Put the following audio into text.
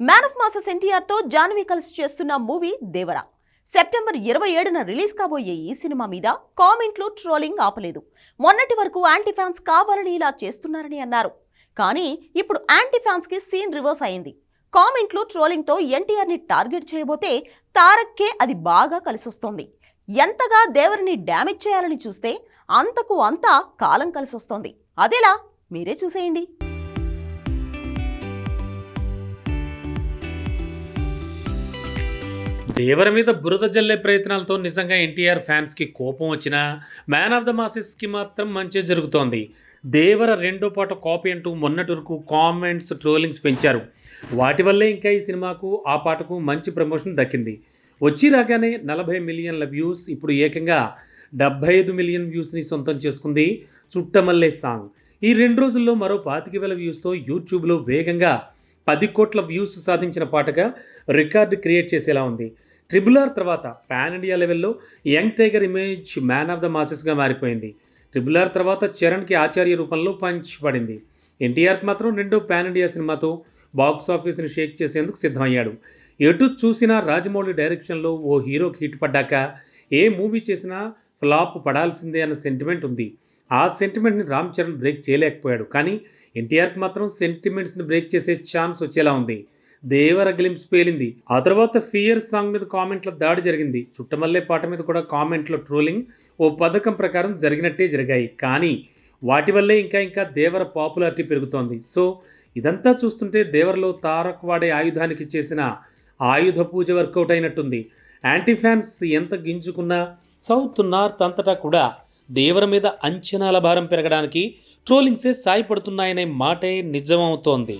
Man of masses ఎన్టీఆర్తో జాన్వి కలిసి చేస్తున్న మూవీ దేవరా. సెప్టెంబర్ ఇరవై ఏడున రిలీజ్ కాబోయే ఈ సినిమా మీద కామెంట్లు ట్రోలింగ్ ఆపలేదు. మొన్నటి వరకు యాంటీ ఫ్యాన్స్ కావాలని ఇలా చేస్తున్నారని అన్నారు. కానీ ఇప్పుడు యాంటీ ఫ్యాన్స్కి సీన్ రివర్స్ అయింది. కామెంట్లు ట్రోలింగ్తో ఎన్టీఆర్ని టార్గెట్ చేయబోతే తారక్కే అది బాగా కలిసొస్తోంది. ఎంతగా దేవరిని డ్యామేజ్ చేయాలని చూస్తే అంతకు అంతా కాలం కలిసొస్తోంది. అదేలా మీరే చూసేయండి. దేవర మీద బురద జల్లే ప్రయత్నాలతో నిజంగా ఎన్టీఆర్ ఫ్యాన్స్కి కోపం వచ్చినా మ్యాన్ ఆఫ్ ద మాసెస్కి మాత్రం మంచి జరుగుతోంది. దేవర రెండో పాట కాపీ అంటూ మొన్నటి వరకు కామెంట్స్ ట్రోలింగ్స్ పెంచారు. వాటి వల్లే ఇంకా ఈ సినిమాకు ఆ పాటకు మంచి ప్రమోషన్ దక్కింది. వచ్చి రాగానే నలభై మిలియన్ల వ్యూస్ ఇప్పుడు ఏకంగా డెబ్బై ఐదు మిలియన్ వ్యూస్ని సొంతం చేసుకుంది చుట్టమల్లే సాంగ్. ఈ రెండు రోజుల్లో మరో పాతిక వేల వ్యూస్తో యూట్యూబ్లో వేగంగా పది కోట్ల వ్యూస్ సాధించిన పాటగా రికార్డు క్రియేట్ చేసేలా ఉంది. ట్రిబుల్ ఆర్ తర్వాత పాన్ ఇండియా లెవెల్లో young tiger image man of the మాసెస్గా మారిపోయింది. ట్రిబుల్ ఆర్ తర్వాత చరణ్కి ఆచార్య రూపంలో పంచ్ పడింది ఎన్టీఆర్కి మాత్రం రెండో పాన్ ఇండియా సినిమాతో బాక్స్ ఆఫీస్ని షేక్ చేసేందుకు సిద్ధమయ్యాడు. ఎటు చూసినా రాజమౌళి డైరెక్షన్లో ఓ హీరోకి హిట్ పడ్డాక ఏ మూవీ చేసినా ఫ్లాప్ పడాల్సిందే అన్న సెంటిమెంట్ ఉంది. ఆ సెంటిమెంట్ని రామ్ చరణ్ బ్రేక్ చేయలేకపోయాడు. కానీ ఎన్టీఆర్కి మాత్రం సెంటిమెంట్స్ని బ్రేక్ చేసే ఛాన్స్ వచ్చేలా ఉంది. దేవర గ్లింప్స్ పేలింది. ఆ తర్వాత ఫియర్ సాంగ్ మీద కామెంట్ల దాడి జరిగింది. చుట్టమల్లే పాట మీద కూడా కామెంట్ల ట్రోలింగ్ ఓ పథకం ప్రకారం జరిగినట్టే జరిగాయి. కానీ వాటి వల్లే ఇంకా ఇంకా దేవర పాపులారిటీ పెరుగుతోంది. సో ఇదంతా చూస్తుంటే దేవరలో తారక్ వాడే ఆయుధానికి చేసిన ఆయుధ పూజ వర్కౌట్ అయినట్టుంది. యాంటీ ఫ్యాన్స్ ఎంత గింజుకున్నా సౌత్ నార్త్ అంతటా కూడా దేవర మీద అంచనాల భారం పెరగడానికి ట్రోలింగ్సే సాయపడుతున్నాయనే మాటే నిజమవుతోంది.